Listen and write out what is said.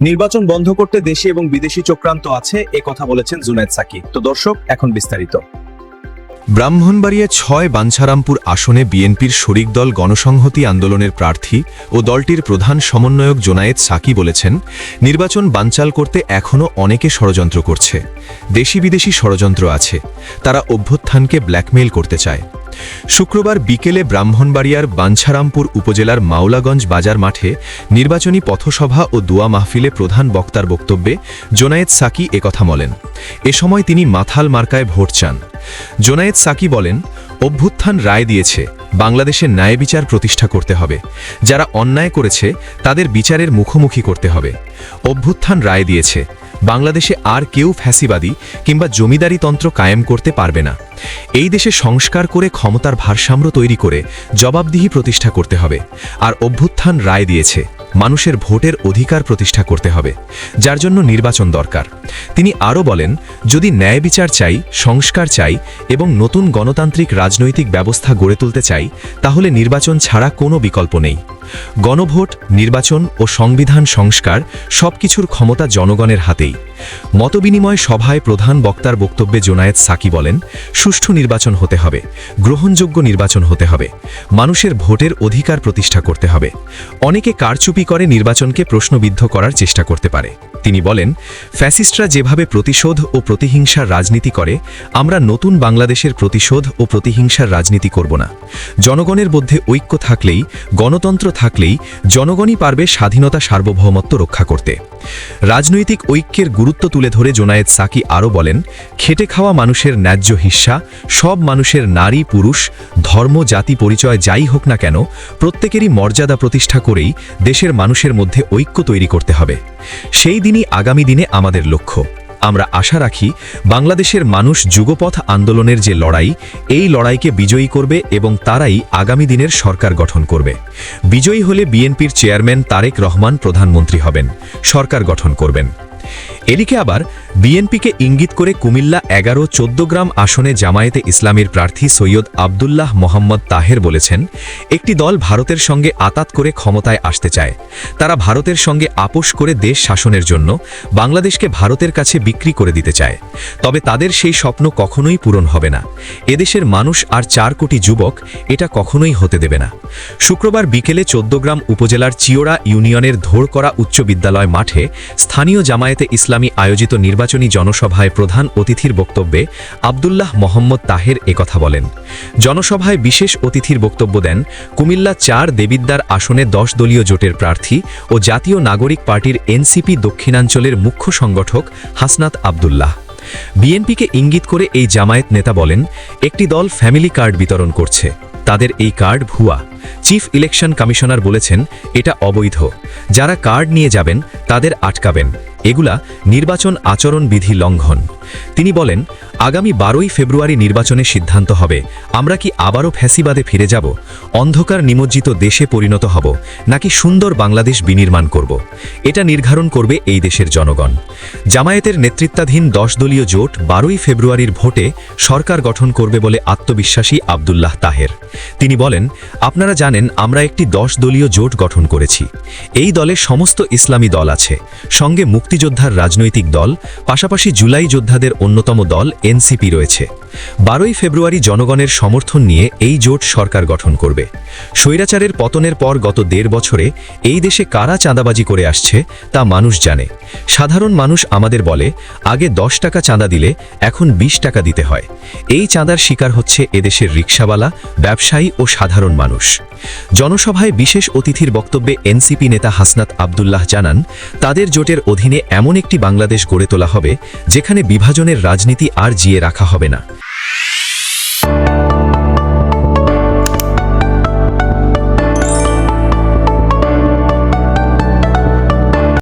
নির্বাচন বন্ধ করতে দেশি এবং বিদেশি চক্রান্ত আছে, এ কথা বলেছেন জুনায়েদ সাকি। তো দর্শক, এখন বিস্তারিত। ব্রাহ্মণবাড়িয়া ছয় বাঞ্ছারামপুর আসনে বিএনপির শরিক দল গণসংহতি আন্দোলনের প্রার্থী ও দলটির প্রধান সমন্বয়ক জোনায়েদ সাকি বলেছেন, নির্বাচন বানচাল করতে এখনও অনেকে ষড়যন্ত্র করছে। দেশি বিদেশি ষড়যন্ত্র আছে। তারা অভ্যুত্থানকে ব্ল্যাকমেইল করতে চায়। শুক্রবার বিকেলে ব্রাহ্মণবাড়িয়ার বাঞ্ছারামপুর উপজেলার মাওলাগঞ্জ বাজার মাঠে নির্বাচনী পথসভা ও দোয়া মাহফিলে প্রধান বক্তার বক্তব্যে জোনায়েদ সাকি একথা বলেন। এ সময় তিনি মাথাল মার্কায় ভোট চান। জোনায়েদ সাকি বলেন, অভ্যুত্থান রায় দিয়েছে বাংলাদেশে ন্যায় বিচার প্রতিষ্ঠা করতে হবে। যারা অন্যায় করেছে, তাদের বিচারের মুখোমুখি করতে হবে। অভ্যুত্থান রায় দিয়েছে বাংলাদেশে আর কেউ ফ্যাসিবাদী কিংবা জমিদারিতন্ত্র কায়েম করতে পারবে না। এই দেশে সংস্কার করে ক্ষমতার ভারসাম্য তৈরি করে জবাবদিহি প্রতিষ্ঠা করতে হবে, আর অভ্যুত্থান রায় দিয়েছে, মানুষের ভোটের অধিকার প্রতিষ্ঠা করতে হবে, যার জন্য নির্বাচন দরকার। তিনি আরও বলেন, যদি ন্যায় বিচার চাই, সংস্কার চাই এবং নতুন গণতান্ত্রিক রাজনৈতিক ব্যবস্থা গড়ে তুলতে চাই, তাহলে নির্বাচন ছাড়া কোনো বিকল্প নেই। গণভোট, নির্বাচন ও সংবিধান সংস্কার সবকিছুর ক্ষমতা জনগণের হাতেই। মতবিনিময় সভায় প্রধান বক্তার বক্তব্যে জোনায়েদ সাকি বলেন, সুষ্ঠু নির্বাচন হতে হবে, গ্রহণযোগ্য নির্বাচন হতে হবে, মানুষের ভোটের অধিকার প্রতিষ্ঠা করতে হবে। অনেকে কারচুপি করে নির্বাচনকে প্রশ্নবিদ্ধ করার চেষ্টা করতে পারে। তিনি বলেন, ফ্যাসিস্টরা যেভাবে প্রতিশোধ ও প্রতিহিংসার রাজনীতি করে, আমরা নতুন বাংলাদেশের প্রতিশোধ ও প্রতিহিংসার রাজনীতি করব না। জনগণের মধ্যে ঐক্য থাকলেই গণতন্ত্র থাকলেই জনগণই পারবে স্বাধীনতা সার্বভৌমত্ব রক্ষা করতে। রাজনৈতিক ঐক্যের গুরুত্ব তুলে ধরে জোনায়েদ সাকি আরও বলেন, খেটে খাওয়া মানুষের ন্যায্য হিস্সা সব মানুষের নারী, পুরুষ, ধর্ম, জাতি পরিচয় যাই হোক না কেন, প্রত্যেকেরই মর্যাদা প্রতিষ্ঠা করেই দেশের মানুষের মধ্যে ঐক্য তৈরি করতে হবে। সেই দিনই আগামী দিনে আমাদের লক্ষ্য। আমরা আশা রাখি বাংলাদেশের মানুষ যুগপথ আন্দোলনের যে লড়াই, এই লড়াইকে বিজয়ী করবে এবং তারাই আগামী দিনের সরকার গঠন করবে। বিজয়ী হলে বিএনপির চেয়ারম্যান তারেক রহমান প্রধানমন্ত্রী হবেন, সরকার গঠন করবেন। এদিকে আবার বিএনপিকে ইঙ্গিত করে কুমিল্লা এগারো চোদ্দ গ্রাম আসনে জামায়াতে ইসলামীর প্রার্থী সৈয়দ আবদুল্লাহ মোহাম্মদ তাহের বলেছেন, একটি দল ভারতের সঙ্গে আতাত করে ক্ষমতায় আসতে চায়। তারা ভারতের সঙ্গে আপোষ করে দেশ শাসনের জন্য বাংলাদেশকে ভারতের কাছে বিক্রি করে দিতে চায়। তবে তাদের সেই স্বপ্ন কখনোই পূরণ হবে না। এদেশের মানুষ আর চার কোটি যুবক এটা কখনোই হতে দেবে না। শুক্রবার বিকেলে চোদ্দগ্রাম উপজেলার চিওড়া ইউনিয়নের ধোড়করা উচ্চ বিদ্যালয় মাঠে স্থানীয় জামায়াতে ইসলামী আয়োজিত নির্বাচনী জনসভায় প্রধান অতিথির বক্তব্যে আবদুল্লাহ মোহাম্মদ তাহের একথা বলেন। জনসভায় বিশেষ অতিথির বক্তব্য দেন কুমিল্লা চার দেবিদ্দার আসনে দশ দলীয় জোটের প্রার্থী ও জাতীয় নাগরিক পার্টির এনসিপি দক্ষিণাঞ্চলের মুখ্য সংগঠক হাসনাত আবদুল্লাহ। বিএনপিকে ইঙ্গিত করে এই জামায়াত নেতা বলেন, একটি দল ফ্যামিলি কার্ড বিতরণ করছে। তাদের এই কার্ড ভুয়া। চিফ ইলেকশন কমিশনার বলেছেন, এটা অবৈধ। যারা কার্ড নিয়ে যাবেন, তাদের আটকাবেন। এগুলা নির্বাচন আচরণ বিধি লঙ্ঘন। তিনি বলেন, আগামী বারোই ফেব্রুয়ারি নির্বাচনের সিদ্ধান্ত হবে, আমরা কি আবারও ফ্যাসিবাদে ফিরে যাব, অন্ধকার নিমজ্জিত দেশে পরিণত হব, নাকি সুন্দর বাংলাদেশ বিনির্মাণ করব? এটা নির্ধারণ করবে এই দেশের জনগণ। জামায়াতের নেতৃত্বাধীন দশ দলীয় জোট বারোই ফেব্রুয়ারির ভোটে সরকার গঠন করবে বলে আত্মবিশ্বাসী আবদুল্লাহ তাহের। তিনি বলেন, আপনারা জানেন, আমরা একটি দশ দলীয় জোট গঠন করেছি। এই দলে সমস্ত ইসলামী দল আছে। সঙ্গে মুক্তিযোদ্ধার রাজনৈতিক দল, পাশাপাশি জুলাই যোদ্ধাদের অন্যতম দল, এনসিপি রয়েছে। বারোই ফেব্রুয়ারি জনগণের সমর্থন নিয়ে এই জোট সরকার গঠন করবে। স্বৈরাচারের পতনের পর গত দেড় বছরে এই দেশে কারা চাঁদাবাজি করে আসছে, তা মানুষ জানে। সাধারণ মানুষ আমাদের বলে, আগে দশ টাকা চাঁদা দিলে, এখন ২০ টাকা দিতে হয়। এই চাঁদার শিকার হচ্ছে এদেশের রিকশাওয়ালা ব্যবসায়ী ও সাধারণ মানুষ। জনসভায় বিশেষ অতিথির বক্তব্যে এনসিপি নেতা হাসনাত আবদুল্লাহ জানান, তাদের জোটের অধীনে এমন একটি বাংলাদেশ গড়ে তোলা হবে, যেখানে বিভাজনের রাজনীতি আর জিয়ে রাখা হবে না।